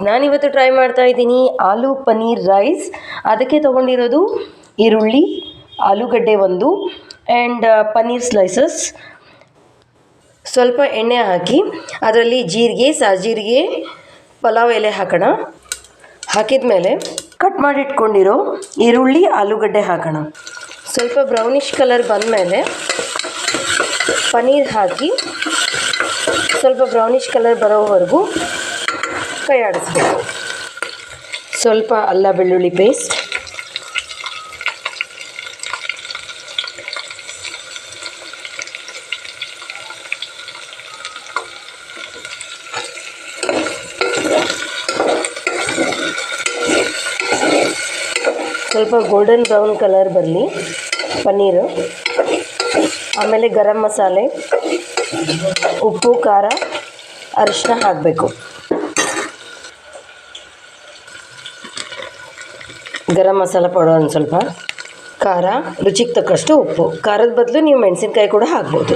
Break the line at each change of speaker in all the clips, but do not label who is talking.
ನಾನಿವತ್ತು ಟ್ರೈ ಮಾಡ್ತಾ ಇದ್ದೀನಿ ಆಲೂ ಪನ್ನೀರ್ ರೈಸ್ ಅದಕ್ಕೆ ತೊಗೊಂಡಿರೋದು ಈರುಳ್ಳಿ, ಆಲೂಗಡ್ಡೆ ಒಂದು ಆ್ಯಂಡ್ ಪನ್ನೀರ್ ಸ್ಲೈಸಸ್ ಸ್ವಲ್ಪ ಎಣ್ಣೆ ಹಾಕಿ, ಅದರಲ್ಲಿ ಜೀರಿಗೆ, ಸಾಜೀರಿಗೆ, ಪಲಾವ್ ಎಲೆ ಹಾಕೋಣ. ಹಾಕಿದ ಮೇಲೆ ಕಟ್ ಮಾಡಿ ಇಟ್ಕೊಂಡಿರೋ ಈರುಳ್ಳಿ, ಆಲೂಗಡ್ಡೆ ಹಾಕೋಣ. ಸ್ವಲ್ಪ ಬ್ರೌನಿಷ್ ಕಲರ್ ಬಂದಮೇಲೆ ಪನ್ನೀರ್ ಹಾಕಿ ಸ್ವಲ್ಪ ಬ್ರೌನಿಷ್ ಕಲರ್ ಬರೋವರೆಗೂ ಕೈ ಆಡಿಸ್ಬೇಕು ಸ್ವಲ್ಪ ಅಲ್ಲ ಬೆಳ್ಳುಳ್ಳಿ ಪೇಸ್ಟ್ ಸ್ವಲ್ಪ ಗೋಲ್ಡನ್ ಬ್ರೌನ್ ಕಲರ್ ಬರಲಿ ಪನ್ನೀರು. ಆಮೇಲೆ ಗರಂ ಮಸಾಲೆ, ಉಪ್ಪು, ಖಾರ ಅರಿಶಿನ ಹಾಕಬೇಕು. ಗರಂ ಮಸಾಲ ಪೌಡರ್ ಒಂದು ಸ್ವಲ್ಪ, ಖಾರ, ರುಚಿಗೆ ತಕ್ಕಷ್ಟು ಉಪ್ಪು. ಖಾರದ ಬದಲು ನೀವು ಮೆಣಸಿನ್ಕಾಯಿ ಕೂಡ ಹಾಕ್ಬೋದು.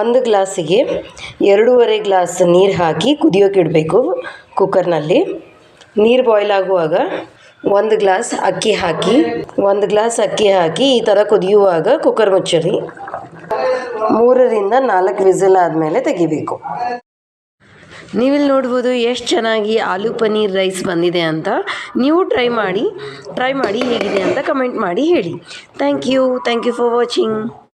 ಒಂದು ಗ್ಲಾಸಿಗೆ ಎರಡೂವರೆ ಗ್ಲಾಸ್ ನೀರು ಹಾಕಿ ಕುದಿಯೋಕೆ ಇಡಬೇಕು ಕುಕ್ಕರ್ನಲ್ಲಿ. ನೀರು ಬಾಯ್ಲ್ ಆಗುವಾಗ ಒಂದು ಗ್ಲಾಸ್ ಅಕ್ಕಿ ಹಾಕಿ, ಒಂದು ಗ್ಲಾಸ್ ಅಕ್ಕಿ ಹಾಕಿ ಈ ಥರ ಕುದಿಯುವಾಗ ಕುಕ್ಕರ್ ಮುಚ್ಚರಿ. ಮೂರರಿಂದ ನಾಲ್ಕು ವಿಸಿಲ್ ಆದಮೇಲೆ ತೆಗಿಬೇಕು. ನೀವಿಲ್ಲಿ ನೋಡ್ಬೋದು ಎಷ್ಟು ಚೆನ್ನಾಗಿ ಆಲೂ ಪನ್ನೀರ್ ರೈಸ್ ಬಂದಿದೆ ಅಂತ. ನೀವು ಟ್ರೈ ಮಾಡಿ ಟ್ರೈ ಮಾಡಿ ಹೇಗಿದೆ ಅಂತ ಕಮೆಂಟ್ ಮಾಡಿ ಹೇಳಿ. Thank you thank you for watching